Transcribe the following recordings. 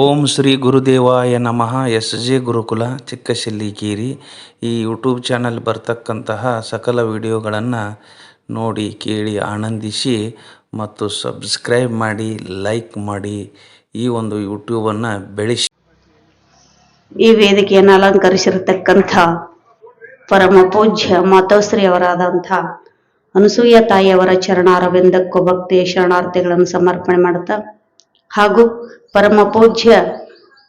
ಓಂ ಶ್ರೀ ಗುರುದೇವಾಯ ನಮಃ. S J ಗುರುಕುಲ ಚಿಕ್ಕಶಿಲ್ಲಿಕೇರಿ ಈ YouTube channel ಬರ್ತಕ್ಕಂತಹ ಸಕಲ ವಿಡಿಯೋಗಳನ್ನು ನೋಡಿ ಕೇಳಿ ಆನಂದಿಸಿ ಮತ್ತು ಸಬ್ಸ್ಕ್ರೈಬ್ ಮಾಡಿ, ಲೈಕ್ ಮಾಡಿ ಈ ಒಂದು ಯೂಟ್ಯೂಬನ್ನು ಬೆಳೆಸಿ. ಈ ವೇದಿಕೆಯನ್ನು ಅಲಂಕರಿಸಿರತಕ್ಕಂಥ ಪರಮ ಪೂಜ್ಯ ಮಾತೋಶ್ರೀಯವರಾದಂಥ ಅನಸೂಯ ತಾಯಿಯವರ ಚರಣಾರವಿಂದಕ್ಕೂ ಭಕ್ತಿಯ ಶರಣಾರ್ಥಿಗಳನ್ನು ಸಮರ್ಪಣೆ ಮಾಡುತ್ತಾ ಹಾಗೂ ಪರಮ ಪೂಜ್ಯ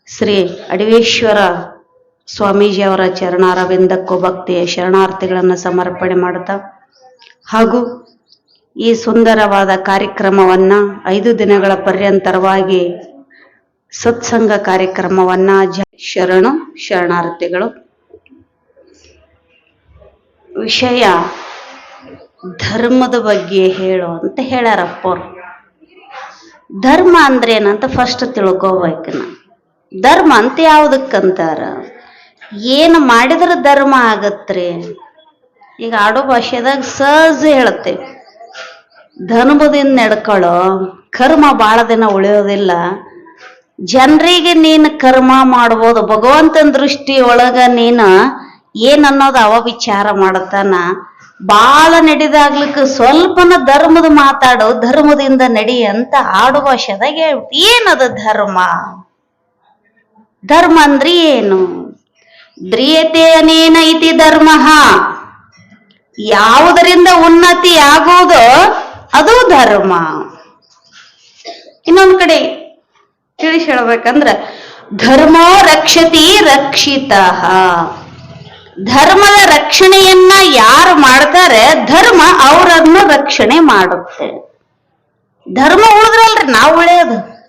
ಶ್ರೀ ಅಡಿವೇಶ್ವರ ಸ್ವಾಮೀಜಿಯವರ ಚರಣಾರವಿಂದಕ್ಕೂ ಭಕ್ತಿಯ ಶರಣಾರ್ಥಿಗಳನ್ನು ಸಮರ್ಪಣೆ ಮಾಡುತ್ತಾ, ಹಾಗೂ ಈ ಸುಂದರವಾದ ಕಾರ್ಯಕ್ರಮವನ್ನ ಐದು ದಿನಗಳ ಪರ್ಯಂತರವಾಗಿ ಸತ್ಸಂಗ ಕಾರ್ಯಕ್ರಮವನ್ನ ಶರಣು ಶರಣಾರ್ಥಿಗಳು. ವಿಷಯ ಧರ್ಮದ ಬಗ್ಗೆ ಹೇಳು ಅಂತ ಹೇಳ್ಯಾರಪ್ಪ ಧರ್ಮ ಅಂದ್ರೆ ಏನಂತ ಫಸ್ಟ್ ತಿಳ್ಕೋಬೇಕು ನಾ ಧರ್ಮ ಅಂತ ಯಾವುದಕ್ಕಂತಾರ? ಏನು ಮಾಡಿದ್ರೆ ಧರ್ಮ ಆಗತ್ರಿ? ಈಗ ಆಡೋ ಭಾಷೆದಾಗ ಸಹಜ ಹೇಳುತ್ತೆ. ಧರ್ಮದಿಂದ ನಡ್ಕೊಳ್ಳೋ ಕರ್ಮ ಭಾಳ ದಿನ ಉಳಿಯೋದಿಲ್ಲ. ಜನರಿಗೆ ನೀನು ಕರ್ಮ ಮಾಡ್ಬೋದು, ಭಗವಂತನ ದೃಷ್ಟಿ ಒಳಗ ನೀನು ಏನನ್ನೋದು ಅವ ವಿಚಾರ ಮಾಡತಾನ. ಬಾಳ ನಡೆದಾಗ್ಲಿಕ್ಕೆ ಸ್ವಲ್ಪನ ಧರ್ಮದ ಮಾತಾಡು ಧರ್ಮದಿಂದ ನಡಿ ಅಂತ ಆಡುವ ಶದಾಗ ಏನದ ಧರ್ಮ? ಧರ್ಮ ಅಂದ್ರೆ ಏನು? ದ್ರಿಯತೆ ಅನೇನೈತಿ ಧರ್ಮ. ಯಾವುದರಿಂದ ಉನ್ನತಿ ಆಗುವುದು ಅದು ಧರ್ಮ. ಇನ್ನೊಂದ್ ಕಡೆ ತಿಳಿಸ್ ಹೇಳ್ಬೇಕಂದ್ರ, ಧರ್ಮೋ ರಕ್ಷತಿ ರಕ್ಷಿತ. ಧರ್ಮದ ರಕ್ಷಣೆಯನ್ನ ಯಾರು ಮಾಡ್ತಾರೆ, ಧರ್ಮ ಅವರನ್ನು ರಕ್ಷಣೆ ಮಾಡುತ್ತೆ. ಧರ್ಮ ಉಳಿದ್ರಲ್ರಿ, ನಾವು ಉಳಿಯೋದು.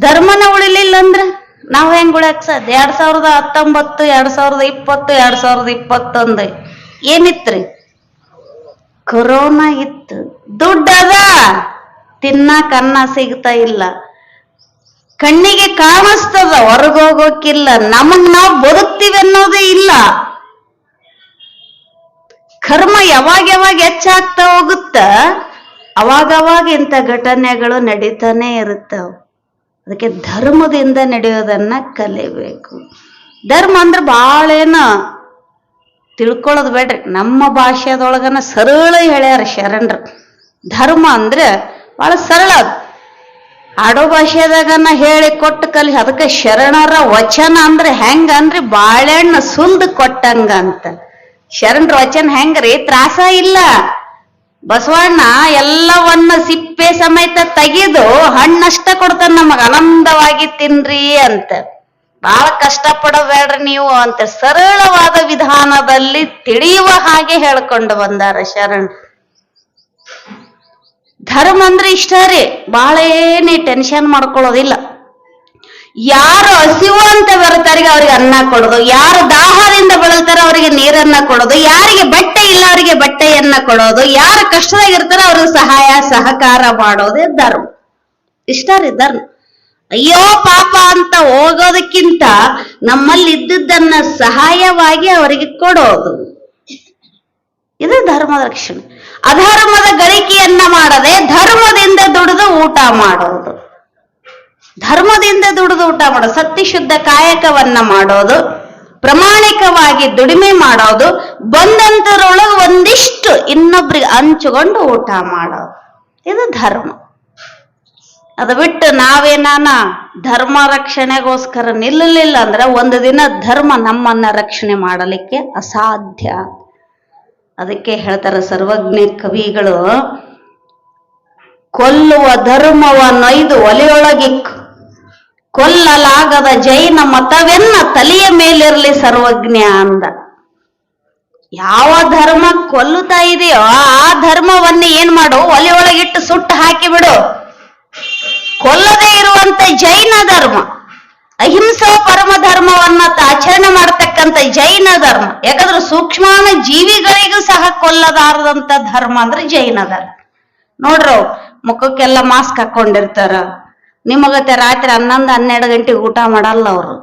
ಧರ್ಮನ ಉಳಿಲಿಲ್ಲ ಅಂದ್ರೆ ನಾವು ಹೆಂಗ್ ಉಳಿಯಕ್ ಸಾಧ್ಯ? ಎರಡ್ ಸಾವಿರದ ಹತ್ತೊಂಬತ್ತು, ಎರಡ್ ಸಾವಿರದ ಇಪ್ಪತ್ತು, ಎರಡ್ ಸಾವಿರದ ಇಪ್ಪತ್ತೊಂದು ಏನಿತ್ರಿ? ಕೊರೋನಾ ಇತ್ತು. ದುಡ್ಡದ ಅನ್ನ ಸಿಗ್ತಾ ಇಲ್ಲ. ಕಣ್ಣಿಗೆ ಕಾಣಿಸ್ತದ, ಹೊರಗೋಗೋಕಿಲ್ಲ. ನಮಗ್ ನಾವು ಬದುಕ್ತಿವಿ ಅನ್ನೋದೇ ಇಲ್ಲ. ಕರ್ಮ ಯಾವಾಗ ಯಾವಾಗ ಹೆಚ್ಚಾಗ್ತಾ ಹೋಗುತ್ತ, ಅವಾಗವಾಗ ಇಂಥ ಘಟನೆಗಳು ನಡೀತಾನೆ ಇರುತ್ತವ. ಅದಕ್ಕೆ ಧರ್ಮದಿಂದ ನಡೆಯೋದನ್ನ ಕಲಿಬೇಕು. ಧರ್ಮ ಅಂದ್ರೆ ಬಹಳ ಏನು ತಿಳ್ಕೊಳ್ಳೋದು ಬೇಡ್ರಿ. ನಮ್ಮ ಭಾಷೆದೊಳಗನ ಸರಳ ಹೇಳ್ಯಾರ ಶರಣರು. ಧರ್ಮ ಅಂದ್ರೆ ಭಾಳ ಸರಳ. ಅದು ಆಡೋ ಭಾಷೆದಾಗ ಹೇಳಿ ಕೊಟ್ಟು ಕಲಿ, ಅದಕ್ಕೆ ಶರಣರ ವಚನ ಅಂದ್ರೆ ಹೆಂಗ ಅಂದ್ರೆ ಬಾಳೆಹಣ್ಣು ಸುಲ್ದು ಕೊಟ್ಟಂಗ ಅಂತ. ಶರಣರ ವಚನ ಹೆಂಗ್ರಿ? ತ್ರಾಸ ಇಲ್ಲ. ಬಸವಣ್ಣ ಎಲ್ಲವನ್ನ ಸಿಪ್ಪೆ ಸಮೇತ ತೆಗೆದು ಹಣ್ಣಷ್ಟ ಕೊಡ್ತಾನ ನಮಗ, ಆನಂದವಾಗಿ ತಿನ್ರಿ ಅಂತ. ಬಹಳ ಕಷ್ಟ ಪಡಬೇಡ್ರಿ ನೀವು ಅಂತ ಸರಳವಾದ ವಿಧಾನದಲ್ಲಿ ತಿಳಿಯುವ ಹಾಗೆ ಹೇಳ್ಕೊಂಡು ಬಂದಾರ ಶರಣ್ ಧರ್ಮ ಅಂದ್ರೆ ಇಷ್ಟ ರೀ. ಬಹಳ ಟೆನ್ಷನ್ ಮಾಡ್ಕೊಳ್ಳೋದಿಲ್ಲ. ಯಾರು ಹಸಿವು ಅಂತ ಬರ್ತಾರಿಗೆ ಅವ್ರಿಗೆ ಅನ್ನ ಕೊಡೋದು. ಯಾರು ದಾಹದಿಂದ ಬಳಲ್ತಾರ ಅವರಿಗೆ ನೀರನ್ನ ಕೊಡೋದು. ಯಾರಿಗೆ ಬಟ್ಟೆ ಇಲ್ಲ ಅವರಿಗೆ ಬಟ್ಟೆಯನ್ನ ಕೊಡೋದು. ಯಾರು ಕಷ್ಟದಾಗಿರ್ತಾರ ಅವ್ರಿಗೆ ಸಹಾಯ, ಸಹಕಾರ ಮಾಡೋದೇ ಧರ್ಮ. ಇಷ್ಟ ರೀ ಧರ್ಮ. ಅಯ್ಯೋ ಪಾಪ ಅಂತ ಹೋಗೋದಕ್ಕಿಂತ ನಮ್ಮಲ್ಲಿ ಇದ್ದದ್ದನ್ನ ಸಹಾಯವಾಗಿ ಅವರಿಗೆ ಕೊಡೋದು. ಇದು ಧರ್ಮದ ರಕ್ಷಣೆ. ಅಧರ್ಮದ ಗಳಿಕೆಯನ್ನ ಮಾಡದೆ ಧರ್ಮದಿಂದ ದುಡಿದು ಊಟ ಮಾಡೋದು. ಧರ್ಮದಿಂದ ದುಡಿದು ಊಟ ಮಾಡೋದು, ಸತ್ಯಶುದ್ಧ ಕಾಯಕವನ್ನ ಮಾಡೋದು, ಪ್ರಾಮಾಣಿಕವಾಗಿ ದುಡಿಮೆ ಮಾಡೋದು, ಬಂದಂತರೊಳಗೆ ಒಂದಿಷ್ಟು ಇನ್ನೊಬ್ರಿಗೆ ಹಂಚಿಕೊಂಡು ಊಟ ಮಾಡೋದು. ಇದು ಧರ್ಮ. ಅದು ಬಿಟ್ಟು ನಾವೇನಾನ ಧರ್ಮ ರಕ್ಷಣೆಗೋಸ್ಕರ ನಿಲ್ಲಲಿಲ್ಲ ಅಂದ್ರೆ ಒಂದು ದಿನ ಧರ್ಮ ನಮ್ಮನ್ನ ರಕ್ಷಣೆ ಮಾಡಲಿಕ್ಕೆ ಅಸಾಧ್ಯ. ಅದಕ್ಕೆ ಹೇಳ್ತಾರೆ ಸರ್ವಜ್ಞ ಕವಿಗಳು, ಕೊಲ್ಲುವ ಧರ್ಮವ ನೊಯ್ದು ಒಲೆಯೊಳಗಿಕ್ ಕೊಲ್ಲಲಾಗದ ಜೈನ ಮತವೆನ್ನ ತಲೆಯ ಮೇಲಿರಲಿ ಸರ್ವಜ್ಞ ಅಂದ. ಯಾವ ಧರ್ಮ ಕೊಲ್ಲುತ್ತಾ ಇದೆಯೋ ಆ ಧರ್ಮವನ್ನು ಏನ್ ಮಾಡು? ಒಲೆಯೊಳಗಿಟ್ಟು ಸುಟ್ಟು ಹಾಕಿ ಬಿಡು. ಕೊಲ್ಲದೆ ಇರುವಂತ ಜೈನ ಧರ್ಮ. ಅಹಿಂಸಾ ಪರಮ ಧರ್ಮವನ್ನ ಆಚರಣೆ ಮಾಡತಕ್ಕಂತ ಜೈನ ಧರ್ಮ. ಯಾಕಂದ್ರೆ ಸೂಕ್ಷ್ಮಾನ ಜೀವಿಗಳಿಗೂ ಸಹ ಕೊಲ್ಲದಾರದಂತ ಧರ್ಮ ಅಂದ್ರೆ ಜೈನ ಧರ್ಮ. ನೋಡ್ರ, ಮುಖಕ್ಕೆಲ್ಲ ಮಾಸ್ಕ್ ಹಾಕೊಂಡಿರ್ತಾರ. ನಿಮಗತ್ತೆ ರಾತ್ರಿ ಹನ್ನೊಂದು, ಹನ್ನೆರಡು ಗಂಟೆಗೆ ಊಟ ಮಾಡಲ್ಲ ಅವರು.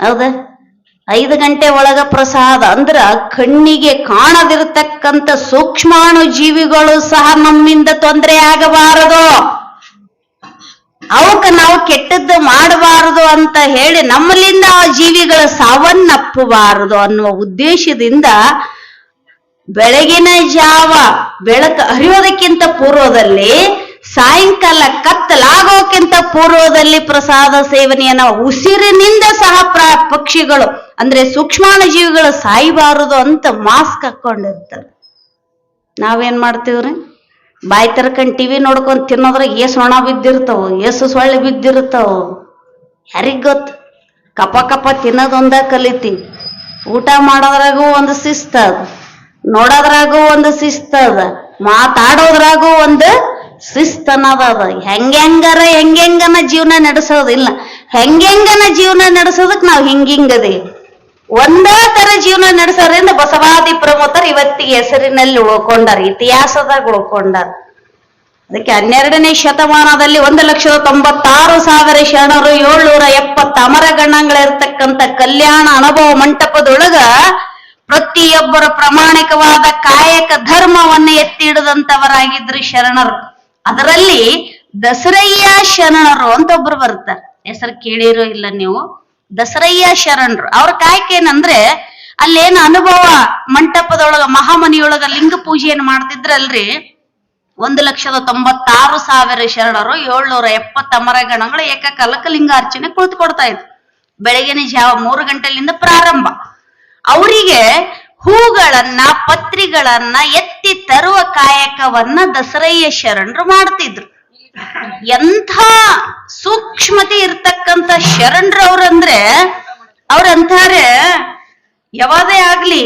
ಹೌದ? ಐದು ಗಂಟೆ ಒಳಗ ಪ್ರಸಾದ. ಅಂದ್ರ ಕಣ್ಣಿಗೆ ಕಾಣದಿರತಕ್ಕಂತ ಸೂಕ್ಷ್ಮಾಣು ಜೀವಿಗಳು ಸಹ ನಮ್ಮಿಂದ ತೊಂದರೆ ಆಗಬಾರದು. ಅವಕ್ಕ ನಾವು ಕೆಟ್ಟದ್ದು ಮಾಡಬಾರದು ಅಂತ ಹೇಳಿ ನಮ್ಮಲ್ಲಿಂದ ಆ ಜೀವಿಗಳ ಸಾವನ್ನಪ್ಪಬಾರದು ಅನ್ನುವ ಉದ್ದೇಶದಿಂದ ಬೆಳಗಿನ ಜಾವ, ಬೆಳಕು ಹರಿಯೋದಕ್ಕಿಂತ ಪೂರ್ವದಲ್ಲಿ, ಸಾಯಂಕಾಲ ಕತ್ತಲಾಗೋಕ್ಕಿಂತ ಪೂರ್ವದಲ್ಲಿ ಪ್ರಸಾದ ಸೇವನೆಯನ್ನ ಉಸಿರಿನಿಂದ ಸಹ ಪ್ರ, ಪಕ್ಷಿಗಳು, ಅಂದ್ರೆ ಸೂಕ್ಷ್ಮಾಣ ಜೀವಿಗಳು ಸಾಯಬಾರದು ಅಂತ ಮಾಸ್ಕ್ ಹಾಕೊಂಡಿರ್ತಾರೆ. ನಾವೇನ್ ಮಾಡ್ತೀವ್ರಿ? ಬಾಯಿ ತರ್ಕೊಂಡ್ ಟಿವಿ ನೋಡ್ಕೊಂಡು ತಿನ್ನೋದ್ರಾಗ ಎಷ್ಟು ಒಣ ಬಿದ್ದಿರ್ತಾವ ಏಸು ಸೊಳ್ಳೆ ಬಿದ್ದಿರ್ತಾವ. ಯಾರಿಗೆ ಗೊತ್ತು? ಕಪ ಕಪ ತಿನ್ನೋದೊಂದ ಕಲಿತಿ. ಊಟ ಮಾಡೋದ್ರಾಗೂ ಒಂದು ಶಿಸ್ತ ಅದ. ನೋಡೋದ್ರಾಗೂ ಒಂದು ಶಿಸ್ತ ಅದ. ಮಾತಾಡೋದ್ರಾಗೂ ಒಂದು ಶಿಸ್ತ ಅನ್ನೋದದ ಅದ. ಹೆಂಗೆಂಗಾರ ಹೆಂಗೆಂಗನ ಜೀವನ ನಡೆಸೋದಿಲ್ಲ. ಹೆಂಗೆಂಗನ ಜೀವನ ನಡೆಸೋದಕ್ ನಾವ್ ಹಿಂಗಿಂಗದಿ ಒಂದೇ ತರ ಜೀವನ ನಡೆಸೋದ್ರಿಂದ ಬಸವಾದಿ ಪ್ರಮುಖರು ಇವತ್ತಿಗೆ ಹೆಸರಿನಲ್ಲಿ ಉಳ್ಕೊಂಡಾರ, ಇತಿಹಾಸದಾಗ ಉಳ್ಕೊಂಡಾರ. ಅದಕ್ಕೆ ಹನ್ನೆರಡನೇ ಶತಮಾನದಲ್ಲಿ ಒಂದು ಲಕ್ಷದ ತೊಂಬತ್ತಾರು ಸಾವಿರ ಶರಣರು, ಏಳ್ನೂರ ಎಪ್ಪತ್ತ ಅಮರಗಣಗಳಿರ್ತಕ್ಕಂಥ ಕಲ್ಯಾಣ ಅನುಭವ ಮಂಟಪದೊಳಗ ಪ್ರತಿಯೊಬ್ಬರ ಪ್ರಾಮಾಣಿಕವಾದ ಕಾಯಕ ಧರ್ಮವನ್ನ ಎತ್ತಿ ಹಿಡಿದಂತವರಾಗಿದ್ರು ಶರಣರು. ಅದರಲ್ಲಿ ದಸರಯ್ಯ ಶರಣರು ಅಂತ ಒಬ್ರು ಬರ್ತಾರೆ ಹೆಸರು ಕೇಳಿರೋ ಇಲ್ಲ ನೀವು. ದಸರಯ್ಯ ಶರಣರು. ಅವ್ರ ಕಾಯಕ ಏನಂದ್ರೆ ಅಲ್ಲೇನು ಅನುಭವ ಮಂಟಪದೊಳಗ ಮಹಾಮನಿಯೊಳಗ ಲಿಂಗ ಪೂಜೆಯನ್ನು ಮಾಡ್ತಿದ್ರಲ್ರಿ? ಒಂದು ಲಕ್ಷದ ತೊಂಬತ್ತಾರು ಸಾವಿರ ಶರಣರು, ಏಳ್ನೂರ ಎಪ್ಪತ್ತ ಅಮರಗಣಗಳು ಏಕಕಾಲಕ್ಕೆ ಲಿಂಗಾರ್ಚನೆ ಕುಳಿತುಕೊಡ್ತಾ ಇದ್ರು. ಬೆಳಗಿನ ಜಾವ ಮೂರು ಗಂಟೆಲಿಂದ ಪ್ರಾರಂಭ. ಅವರಿಗೆ ಹೂಗಳನ್ನ, ಪತ್ರಿಗಳನ್ನ ಎತ್ತಿ ತರುವ ಕಾಯಕವನ್ನ ದಸರಯ್ಯ ಶರಣರು ಮಾಡ್ತಿದ್ರು. ಎಂಥ ಸೂಕ್ಷ್ಮತೆ ಇರ್ತಕ್ಕಂಥ ಶರಣರು ಅವ್ರಂದ್ರೆ, ಅವ್ರಂತಾರೆ, ಯಾವದೇ ಆಗ್ಲಿ,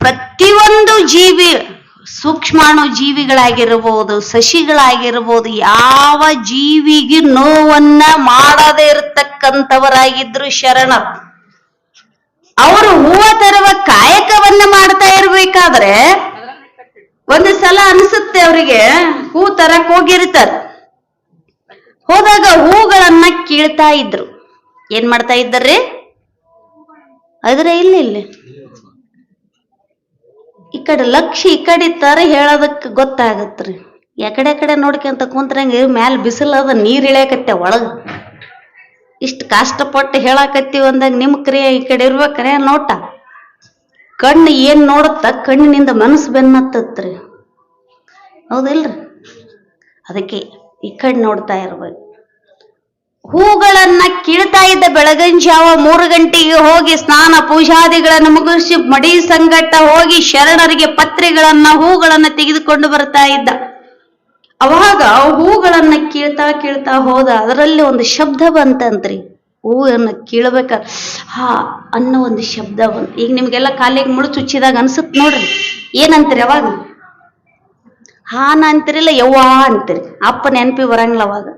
ಪ್ರತಿಯೊಂದು ಜೀವಿ, ಸೂಕ್ಷ್ಮಾಣು ಜೀವಿಗಳಾಗಿರ್ಬೋದು, ಸಸಿಗಳಾಗಿರ್ಬೋದು, ಯಾವ ಜೀವಿಗೆ ನೋವನ್ನ ಮಾಡದೇ ಇರತಕ್ಕಂಥವರಾಗಿದ್ರು ಶರಣ ಅವರು ಹೂವ ತರುವ ಕಾಯಕವನ್ನ ಮಾಡ್ತಾ ಇರ್ಬೇಕಾದ್ರೆ ಒಂದು ಸಲ ಅನ್ಸುತ್ತೆ ಅವರಿಗೆ, ಹೂ ತರಕ್ ಹೋಗಿರ್ತಾರೆ. ಹೋದಾಗ ಹೂಗಳನ್ನ ಕೀಳ್ತಾ ಇದ್ರು. ಏನ್ ಮಾಡ್ತಾ ಇದ್ದಾರ್ರಿ? ಆದ್ರೆ ಇಲ್ಲಿ ಇಲ್ಲಿ. ಈ ಕಡೆ ಲಕ್ಷ ಈ ಕಡೆ ತರ ಹೇಳೋದಕ್ಕೆ ಗೊತ್ತಾಗತ್ರಿ. ಯಾಕಡೆ ಕಡೆ ನೋಡ್ಕೊಂತ ಕುಂತ್ರಂಗ ಮ್ಯಾಲ ಅದ, ನೀರ್ ಇಳಿಯಕತ್ತೆ ಒಳಗ. ಇಷ್ಟು ಕಷ್ಟಪಟ್ಟು ಹೇಳಾಕತ್ತೀವಿ ಅಂದಾಗ ನಿಮ್ ಕ್ರಿಯೆ ಈ ಕಡೆ ಇರ್ಬೇಕ್ರೆ ನೋಟ ಕಣ್ಣು ಏನ್ ನೋಡುತ್ತ ಕಣ್ಣಿನಿಂದ ಮನಸ್ಸು ಬೆನ್ನತ್ತತ್ರಿ. ಹೌದಿಲ್ರಿ? ಅದಕ್ಕೆ ಈ ಕಣ್ಣು ನೋಡ್ತಾ ಇರ್ಬೇಕು. ಹೂಗಳನ್ನ ಕೀಳ್ತಾ ಇದ್ದ ಬೆಳಗಿನ ಜಾವ ಮೂರು ಗಂಟೆಗೆ ಹೋಗಿ ಸ್ನಾನ ಪೂಜಾದಿಗಳನ್ನು ಮುಗಿಸಿ ಮಡಿ ಸಂಗಟ ಹೋಗಿ ಶರಣರಿಗೆ ಪತ್ರಿಗಳನ್ನ ಹೂಗಳನ್ನ ತೆಗೆದುಕೊಂಡು ಬರ್ತಾ ಇದ್ದ. ಅವಾಗ ಹೂಗಳನ್ನ ಕೀಳ್ತಾ ಕೀಳ್ತಾ ಹೋದ. ಅದರಲ್ಲಿ ಒಂದು ಶಬ್ದ ಬಂತಂತ್ರಿ. ಹೂವನ್ನ ಕೀಳ್ಬೇಕ? ಹಾ ಅನ್ನೋ ಒಂದು ಶಬ್ದ ಬಂತು. ಈಗ ನಿಮಗೆಲ್ಲ ಕಾಲಿಗೆ ಮುಳು ಚುಚ್ಚಿದಾಗ ಅನ್ಸುತ್ತೆ ನೋಡ್ರಿ. ಏನಂತೀರಿ ಅವಾಗ? ಹಾನ ಅಂತೀರಿಲ್ಲ, ಯವ್ವಾ ಅಂತೀರಿ. ಅಪ್ಪ ನೆನಪಿ ಬರಂಗಿಲ್ಲ ಅವಾಗ.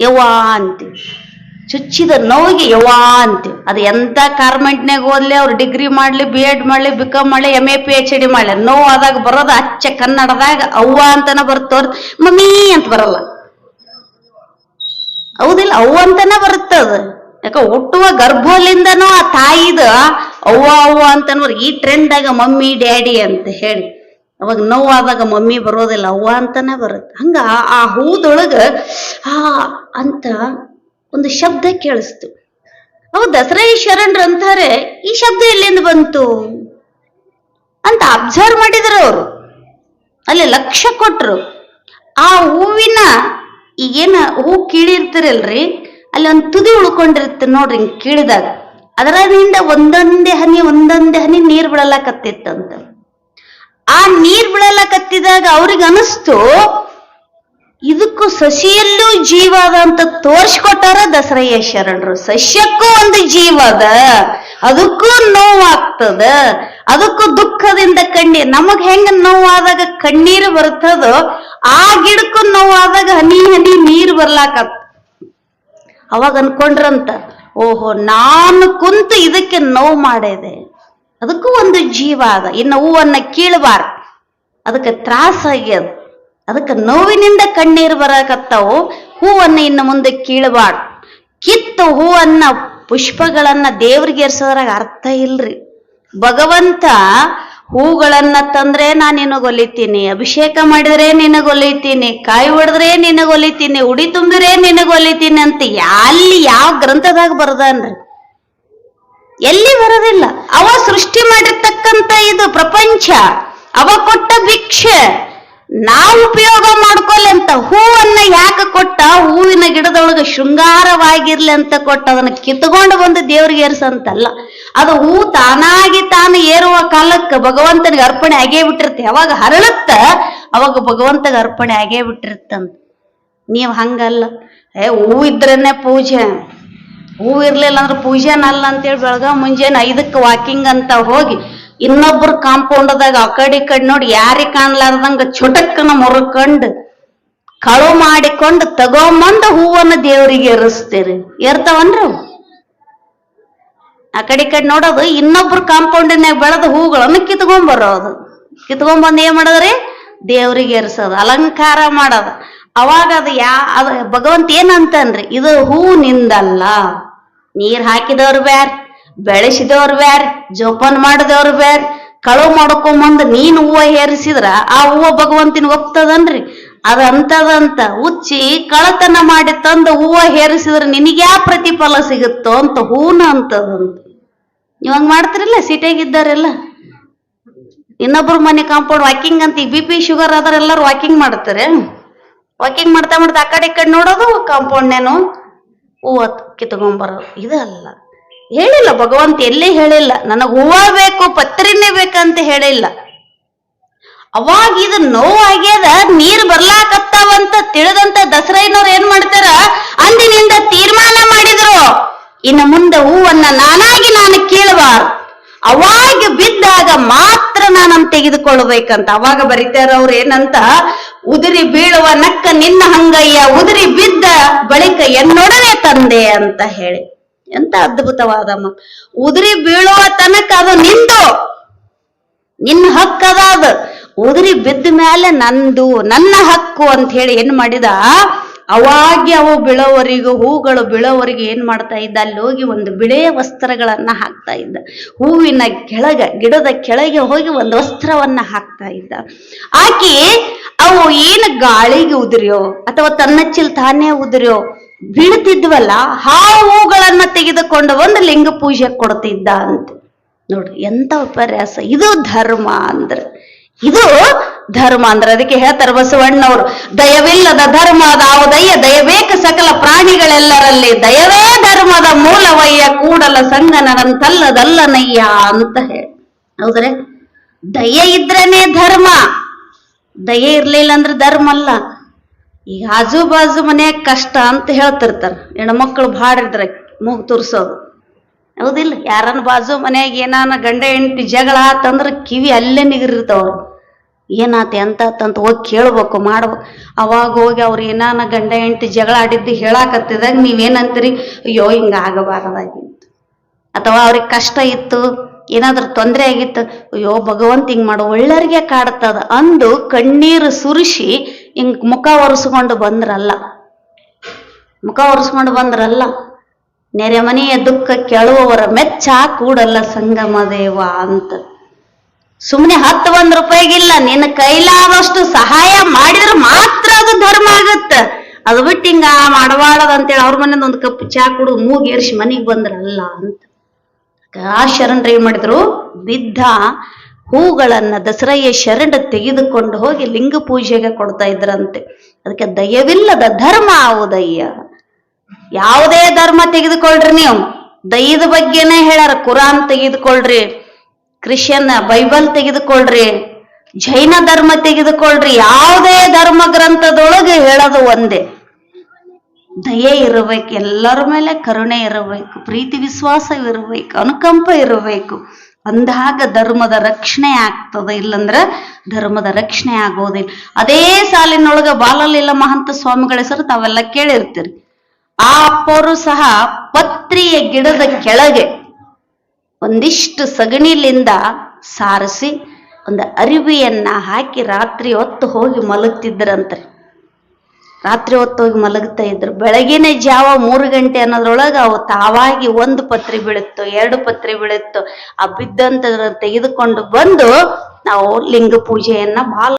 ಯವ್ವಾ ಅಂತೀವಿ ಚುಚ್ಚಿದ ನೋವಿಗೆ ಯವ್ವಾ ಅಂತೀವಿ ಅದು ಎಂಥ ಕಾರ್ಮೆಂಟ್ನಾಗ ಓದ್ಲಿ, ಅವ್ರು ಡಿಗ್ರಿ ಮಾಡಲಿ, ಬಿ ಎಡ್ ಮಾಡಲಿ ಬಿ ಕಾಮ್ ಮಾಡಲಿ M A, P H D ಮಾಡಲಿ ನೋವು ಆದಾಗ ಬರೋದು ಅಚ್ಚ ಕನ್ನಡದಾಗ ಅವ್ವ ಅಂತನ ಬರ್ತವ್ರ ಮಮ್ಮಿ ಅಂತ ಬರಲ್ಲ. ಹೌದಿಲ್ಲ, ಅವ್ವ ಅಂತಾನೆ ಬರುತ್ತದ ಯಾಕ ಹುಟ್ಟುವ ಗರ್ಭಲಿಂದನೂ ಆ ತಾಯಿದ ಅವ್ವ ಅವ್ವ ಅಂತ ಈ ಟ್ರೆಂಡಾಗ ಮಮ್ಮಿ, ಡ್ಯಾಡಿ ಅಂತ ಹೇಳಿ. ಅವಾಗ ನೋವಾದಾಗ ಮಮ್ಮಿ ಬರೋದಿಲ್ಲ, ಅವ್ವ ಅಂತಾನೆ ಬರುತ್ತೆ. ಹಂಗ ಆ- ಹೂದೊಳಗ ಆ ಅಂತ ಒಂದು ಶಬ್ದ ಕೇಳಿಸ್ತು. ಅವ ದಸರಾ ಶರಣರು ಅಂತಾರೆ, ಈ ಶಬ್ದ ಎಲ್ಲಿಂದ ಬಂತು? ಅಂತ ಅಬ್ಸರ್ವ್ ಮಾಡಿದ್ರು ಅವರು. ಅಲ್ಲಿ ಲಕ್ಷ್ಯ ಕೊಟ್ರು. ಆ ಹೂವಿನ ಈಗೇನ ಹೂ ಕೀಳಿರ್ತಿರಲ್ರಿ? ಅಲ್ಲಿ ಒಂದು ತುದಿ ಉಳ್ಕೊಂಡಿರುತ್ತೆ ನೋಡ್ರಿ ಹಿಂಗೆ ಕೀಳಿದಾಗ. ಅದರಿಂದ ಒಂದೊಂದೇ ಹನಿ ಒಂದೊಂದೇ ಹನಿ ನೀರ್ ಬಿಡಲಕತ್ತಿತ್ತಂತ ಆ ನೀರ್ ಬಿಡಲಕತ್ತಿದಾಗ ಅವ್ರಿಗೆ ಅನಿಸ್ತು, ಇದಕ್ಕೂ ಸಸಿಯಲ್ಲೂ ಜೀವ ಅದ ಅಂತ ತೋರ್ಸ್ಕೊಟ್ಟಾರ ದಸರಯ್ಯ ಶರಣರು. ಸಸ್ಯಕ್ಕೂ ಒಂದು ಜೀವ ಅದ, ಅದಕ್ಕೂ ನೋವಾಗ್ತದ, ಅದಕ್ಕೂ ದುಃಖದಿಂದ ಕಣ್ಣೀರ್ ನಮಗ್ ಹೆಂಗ ನೋವಾದಾಗ ಕಣ್ಣೀರು ಬರ್ತದೋ ಆ ಗಿಡಕ್ಕೂ ನೋವಾದಾಗ ಹನಿ ಹನಿ ನೀರು ಬರ್ಲಾಕತ್ತ ಅವಾಗ ಅನ್ಕೊಂಡ್ರಂತ, ಓಹೋ, ನಾನು ಕುಂತು ಇದಕ್ಕೆ ನೋವು ಮಾಡಿದೆ. ಅದಕ್ಕೂ ಒಂದು ಜೀವ ಅದ. ಇನ್ನು ಹೂವನ್ನ ಕೀಳಬಾರ ಅದಕ್ಕೆ ತ್ರಾಸ ಆಗ್ಯದ. ಅದಕ್ಕೆ ನೋವಿನಿಂದ ಕಣ್ಣೀರು ಬರಕತ್ತಾವು. ಹೂವನ್ನ ಇನ್ನು ಮುಂದೆ ಕೀಳಬಾರ್ದು. ಕಿತ್ತು ಹೂವನ್ನ, ಪುಷ್ಪಗಳನ್ನ ದೇವ್ರಿಗೆ ಏರ್ಸೋದ್ರಾಗ ಅರ್ಥ ಇಲ್ರಿ. ಭಗವಂತ ಹೂಗಳನ್ನ ತಂದ್ರೆ ನಾನು ನಿನಗೊಲಿತೀನಿ, ಅಭಿಷೇಕ ಮಾಡಿದ್ರೆ ನಿನಗೊಲಿತೀನಿ, ಕಾಯಿ ಹೊಡೆದ್ರೆ ನಿನಗೊಲಿತೀನಿ, ಉಡಿ ತುಂಬಿದ್ರೆ ನಿನಗೊಲಿತೀನಿ ಅಂತ ಅಲ್ಲಿ ಯಾವ ಗ್ರಂಥದಾಗ ಬರದನ್ರಿ ಎಲ್ಲಿ ಬರೋದಿಲ್ಲ. ಅವ ಸೃಷ್ಟಿ ಮಾಡಿರ್ತಕ್ಕಂತ ಇದು ಪ್ರಪಂಚ, ಅವ ಕೊಟ್ಟ ಭಿಕ್ಷೆ. ನಾವು ಉಪಯೋಗ ಮಾಡ್ಕೊಲಿ ಅಂತ ಹೂವನ್ನ ಯಾಕೆ ಕೊಟ್ಟ? ಹೂವಿನ ಗಿಡದೊಳಗೆ ಶೃಂಗಾರವಾಗಿರ್ಲಿ ಅಂತ ಕೊಟ್ಟ, ಅದನ್ನ ಕಿತ್ಕೊಂಡು ಬಂದು ದೇವ್ರಿಗೆ ಏರ್ಸಂತಲ್ಲ. ಅದು ಹೂ ತಾನಾಗಿ ತಾನು ಏರುವ ಕಾಲಕ್ಕೆ ಭಗವಂತನಿಗೆ ಅರ್ಪಣೆ ಆಗೇ ಬಿಟ್ಟಿರುತ್ತೆ. ಯಾವಾಗ ಹರಳುತ್ತ, ಅವಾಗ ಭಗವಂತಗೆ ಅರ್ಪಣೆ ಆಗೇ ಬಿಟ್ಟಿರುತ್ತಂತ. ನೀವು ಹಂಗಲ್ಲ. ಏ, ಹೂ ಇದ್ರೇನೆ ಪೂಜೆ. ಹೂ ಇರ್ಲಿಲ್ಲ ಅಂದ್ರೆ ಪೂಜೆನಲ್ಲ ಅಂತೇಳಿ ಬೆಳಗ ಮುಂಜಾನೆ ಐದಕ್ಕೆ ವಾಕಿಂಗ್ ಅಂತ ಹೋಗಿ ಇನ್ನೊಬ್ರ ಕಾಂಪೌಂಡ್ದಾಗ ಆ ಕಡೆ ಈ ಕಡೆ ನೋಡಿ ಯಾರಿಗೆ ಕಾಣ್ಲಾರ್ದಂಗ ಚುಟಕ್ಕನ ಮುರ್ಕೊಂಡು ಕಳು ಮಾಡಿಕೊಂಡು ತಗೊಂಬಂದು ಹೂವನ್ನ ದೇವರಿಗೆ ಏರಿಸ್ತೀರಿ ಏರ್ತಾವನ್ರಿ? ಆ ಕಡೆ ಈ ಕಡೆ ನೋಡೋದು ಇನ್ನೊಬ್ರ ಕಾಂಪೌಂಡಿನಾಗ ಬೆಳೆದ ಹೂಗಳನ್ನು ಕಿತ್ಕೊಂಬರೋದು. ಕಿತ್ಕೊಂಬಂದು ಏನ್ ಮಾಡೋದ್ರಿ? ದೇವ್ರಿಗೆ ಏರ್ಸೋದು ಅಲಂಕಾರ ಮಾಡೋದು. ಅವಾಗ ಅದು ಯಾ, ಅದು ಭಗವಂತ ಏನಂತನ್ರಿ? ಇದು ಹೂ ನಿಂದಲ್ಲ ನೀರ್ ಹಾಕಿದವ್ರು ಬ್ಯಾರ್ ಬೆಳೆಸಿದವ್ರು ಬ್ಯಾರ್, ಜೋಪಾನ ಮಾಡಿದವ್ರು ಬ್ಯಾರ್ ಕಳು ಮಾಡ್ಕೊಂಬಂದ್ ನೀನ್ ಹೂವ ಹೇರಿಸಿದ್ರ ಆ ಹೂವ ಭಗವಂತನ ಒಪ್ತದನ್ರಿ. ಅದಂತದಂತ ಉಚ್ಚಿ ಕಳತನ ಮಾಡಿ ತಂದು ಹೂವ ಹೇರಿಸಿದ್ರೆ ನಿನಗ್ಯಾ ಪ್ರತಿಫಲ ಸಿಗುತ್ತೋ ಅಂತ ಹೂನ ಅಂತದಂತ ನೀವ್ ಹಂಗ ಮಾಡ್ತಿರಲ್ಲ ಸಿಟಿಯಾಗಿದ್ದಾರೆಲ್ಲ ಇನ್ನೊಬ್ರು ಮನೆ ಕಾಂಪೌಂಡ್ ವಾಕಿಂಗ್ ಅಂತ ಬಿ ಪಿ ಶುಗರ್ ಆದ್ರೆ ಎಲ್ಲರೂ ವಾಕಿಂಗ್ ಮಾಡ್ತಾರೆ. ವಾಕಿಂಗ್ ಮಾಡ್ತಾ ಮಾಡ್ತಾ ಆ ಕಡೆ ಈ ಕಡೆ ನೋಡೋದು ಕಾಂಪೌಂಡ್ನೇನು ಹೂವ ಕಿತ್ಕೊಂಬರೋದು ಇದಲ್ಲ. ಹೇಳಿಲ್ಲ, ಭಗವಂತ ಎಲ್ಲಿ ಹೇಳಿಲ್ಲ. ನನಗೆ ಹೂವ ಬೇಕು, ಪತ್ರಿನೇ ಬೇಕಂತ ಹೇಳಿಲ್ಲ. ಅವಾಗ ಇದು ನೋವಾಗ್ಯದ ನೀರ್ ಬರ್ಲಾಕತ್ತಾವಂತ ತಿಳಿದಂತ ದಸರೈನವ್ರು ಏನ್ ಮಾಡ್ತಾರ? ಅಂದಿನಿಂದ ತೀರ್ಮಾನ ಮಾಡಿದ್ರು. ಇನ್ನು ಮುಂದೆ ಹೂವನ್ನ ನಾನಾಗಿ ನಾನು ಕೇಳಬಾರ್ದು. ಅವಾಗ ಬಿದ್ದಾಗ ಮಾತ್ರ ನಾನು ತೆಗೆದುಕೊಳ್ಬೇಕಂತ. ಅವಾಗ ಬರೀತಾರ ಅವ್ರ ಏನಂತ? ಉದುರಿ ಬೀಳುವ ನಕ್ಕ ನಿನ್ನ ಹಂಗಯ್ಯ, ಉದುರಿ ಬಿದ್ದ ಬಳಿಕ ಎನ್ನೊಡನೆ ತಂದೆ ಅಂತ ಹೇಳಿ. ಎಂತ ಅದ್ಭುತವಾದ ಉದುರಿ ಬೀಳುವ ತನಕ ಅದು ನಿಂದು ನಿನ್ನ ಹಕ್ಕದ ಅದು ಉದುರಿ ಬಿದ್ದ ಮೇಲೆ ನಂದು, ನನ್ನ ಹಕ್ಕು ಅಂತ ಹೇಳಿ ಏನ್ ಮಾಡಿದ? ಅವಾಗ್ಯ ಅವು ಬೀಳೋವರೆಗೂ, ಹೂಗಳು ಬೀಳೋವರೆಗೆ ಏನ್ ಮಾಡ್ತಾ ಇದ್ದ? ಅಲ್ಲಿ ಹೋಗಿ ಒಂದು ಬಿಳೆಯ ವಸ್ತ್ರಗಳನ್ನ ಹಾಕ್ತಾ ಇದ್ದ. ಹೂವಿನ ಕೆಳಗ, ಗಿಡದ ಕೆಳಗೆ ಹೋಗಿ ಒಂದು ವಸ್ತ್ರವನ್ನ ಹಾಕ್ತಾ ಇದ್ದ. ಆಕಿ, ಅವು ಏನು ಗಾಳಿಗೆ ಉದುರಿಯೋ ಅಥವಾ ತನ್ನಚ್ಚಿಲ್ ತಾನೇ ಉದುರ್ಯೋ? ಬೀಳ್ತಿದ್ವಲ್ಲ ಆ ಹೂಗಳನ್ನ ತೆಗೆದುಕೊಂಡು ಒಂದು ಲಿಂಗ ಪೂಜೆ ಕೊಡ್ತಿದ್ದ ಅಂತ. ನೋಡ್ರಿ, ಎಂತ ಉಪನ್ಯಾಸ. ಇದು ಧರ್ಮ ಅಂದ್ರೆ. ಇದು ಧರ್ಮ ಅಂದ್ರೆ. ಅದಕ್ಕೆ ಹೇಳ್ತಾರೆ ಬಸವಣ್ಣವರು, ದಯವಿಲ್ಲದ ಧರ್ಮ ಅದಾವುದಯ್ಯ ದಯಬೇಕ ಸಕಲ ಪ್ರಾಣಿಗಳೆಲ್ಲರಲ್ಲಿ. ದಯವೇ ಧರ್ಮದ ಮೂಲವಯ್ಯ, ಕೂಡಲ ಸಂಗನರಂತಲ್ಲದಲ್ಲನಯ್ಯ ಅಂತ ಹೇಳಿ. ಹೌದ್ರೆ? ದಯೆ ಇದ್ರೇನೆ ಧರ್ಮ. ದಯೆ ಇರ್ಲಿಲ್ಲ ಅಂದ್ರೆ ಧರ್ಮ ಅಲ್ಲ. ಈಗ ಆಜು ಬಾಜು ಮನ್ಯಾಗ ಕಷ್ಟ ಅಂತ ಹೇಳ್ತಿರ್ತಾರ. ಹೆಣ್ಮಕ್ಳು ಭಾಳ ಇದ್ರೆ ಮೂಗ್ ತುರ್ಸೋದು. ಹೌದಿಲ್ಲ? ಯಾರನ್ನ ಬಾಜು ಮನ್ಯಾಗ ಏನಾನ ಗಂಡ ಹೆಂಡತಿ ಜಗಳ ಆತಂದ್ರ ಕಿವಿ ಅಲ್ಲೇ ನಿಗಿರ್ತಾವ ಏನಾತ ಎಂತಾತಂತ ಹೋಗಿ ಕೇಳ್ಬೇಕು, ಮಾಡ್ಬೇಕು. ಅವಾಗ ಹೋಗಿ ಅವ್ರು ಏನಾನ ಗಂಡ ಹೆಂಡತಿ ಜಗಳ ಆಡಿದ್ದು ಹೇಳಾಕತ್ತಿದಾಗ ನೀವೇನಂತೀರಿ? ಅಯ್ಯೋ, ಹಿಂಗ ಆಗಬಾರದಾಗಿತ್ತು ಅಥವಾ ಅವ್ರಿಗೆ ಕಷ್ಟ ಇತ್ತು, ಏನಾದ್ರೂ ತೊಂದರೆ ಆಗಿತ್ತು, ಅಯ್ಯೋ, ಭಗವಂತ ಹಿಂಗ್ ಮಾಡೋ, ಒಳ್ಳರಿಗೆ ಕಾಡ್ತದ ಅಂದು ಕಣ್ಣೀರು ಸುರಿಸಿ ಹಿಂಗ್ ಮುಖ ಒರೆಸ್ಕೊಂಡು ಬಂದ್ರಲ್ಲ. ಮುಖ ಒರೆಸ್ಕೊಂಡು ಬಂದ್ರಲ್ಲ. ನೆರೆ ಮನೆಯ ದುಃಖ ಕೆಳುವವರ ಮೆಚ್ಚ ಕೂಡಲ್ಲ ಸಂಗಮ ದೇವ ಅಂತ. ಸುಮ್ಮನೆ ಹತ್ತು ಒಂದ್ ರೂಪಾಯಿಗಿಲ್ಲ, ನಿನ್ನ ಕೈಲಾದಷ್ಟು ಸಹಾಯ ಮಾಡಿದ್ರೆ ಮಾತ್ರ ಅದು ಧರ್ಮ ಆಗತ್ತ. ಅದು ಬಿಟ್ಟು ಹಿಂಗ ಮಾಡಬಾರದು ಅಂತೇಳಿ ಅವ್ರ ಮನೆಯಿಂದ ಒಂದು ಕಪ್ ಚಾ ಕುಡಿದು ಮೂಗೇರಿಸಿ ಮನೆಗೆ ಬಂದ್ರಲ್ಲ ಅಂತ. ಆ ಶರಣರು ಏನ್ ಮಾಡಿದ್ರು, ಬಿದ್ದ ಹೂಗಳನ್ನ ದಸರಯ್ಯ ಶರಣ ತೆಗೆದುಕೊಂಡು ಹೋಗಿ ಲಿಂಗ ಪೂಜೆಗೆ ಕೊಡ್ತಾ ಇದ್ರಂತೆ. ಅದಕ್ಕೆ ದಯವಿಲ್ಲದ ಧರ್ಮ ಆವುದಯ್ಯ? ಯಾವುದೇ ಧರ್ಮ ತೆಗೆದುಕೊಳ್ರಿ ನೀವು. ದಯದ ಬಗ್ಗೆನೇ ಹೇಳಾರ ಕುರಾನ್ ತೆಗೆದುಕೊಳ್ರಿ ಕ್ರಿಶ್ಚಿಯನ್ ಬೈಬಲ್ ತೆಗೆದುಕೊಳ್ರಿ, ಜೈನ ಧರ್ಮ ತೆಗೆದುಕೊಳ್ರಿ, ಯಾವುದೇ ಧರ್ಮ ಗ್ರಂಥದೊಳಗೆ ಹೇಳೋದು ಒಂದೇ. ದಯೆ ಇರಬೇಕು, ಎಲ್ಲರ ಮೇಲೆ ಕರುಣೆ ಇರಬೇಕು, ಪ್ರೀತಿ ವಿಶ್ವಾಸ ಇರಬೇಕು, ಅನುಕಂಪ ಇರಬೇಕು. ಅಂದಾಗ ಧರ್ಮದ ರಕ್ಷಣೆ ಆಗ್ತದೆ ಇಲ್ಲಂದ್ರ ಧರ್ಮದ ರಕ್ಷಣೆ ಆಗೋದಿಲ್ಲ. ಅದೇ ಸಾಲಿನೊಳಗ ಬಾಲಲೀಲ ಮಹಂತ ಸ್ವಾಮಿಗಳ ಹೆಸರು ತಾವೆಲ್ಲ ಕೇಳಿರ್ತೀರಿ. ಆ ಅಪ್ಪರು ಸಹ ಪತ್ರಿಯ ಗಿಡದ ಕೆಳಗೆ ಒಂದಿಷ್ಟು ಸಗಣಿಲಿಂದ ಸಾರಿಸಿ ಒಂದು ಅರಿವಿಯನ್ನ ಹಾಕಿ ರಾತ್ರಿ ಹೊತ್ತು ಹೋಗಿ ಮಲಗ್ತಿದ್ರಂತ್ರಿ. ರಾತ್ರಿ ಹೊತ್ತು ಹೋಗಿ ಮಲಗ್ತಾ ಇದ್ರು. ಬೆಳಗಿನ ಜಾವ ಮೂರು ಗಂಟೆ ಅನ್ನೋದ್ರೊಳಗೆ ಅವು ತಾವಾಗಿ ಒಂದು ಪತ್ರಿ ಬೀಳುತ್ತೋ, ಎರಡು ಪತ್ರಿ ಬೀಳುತ್ತೋ. ಆ ಬಿದ್ದಂತ ತೆಗೆದುಕೊಂಡು ಬಂದು ನಾವು ಲಿಂಗ ಪೂಜೆಯನ್ನ ಬಹಳ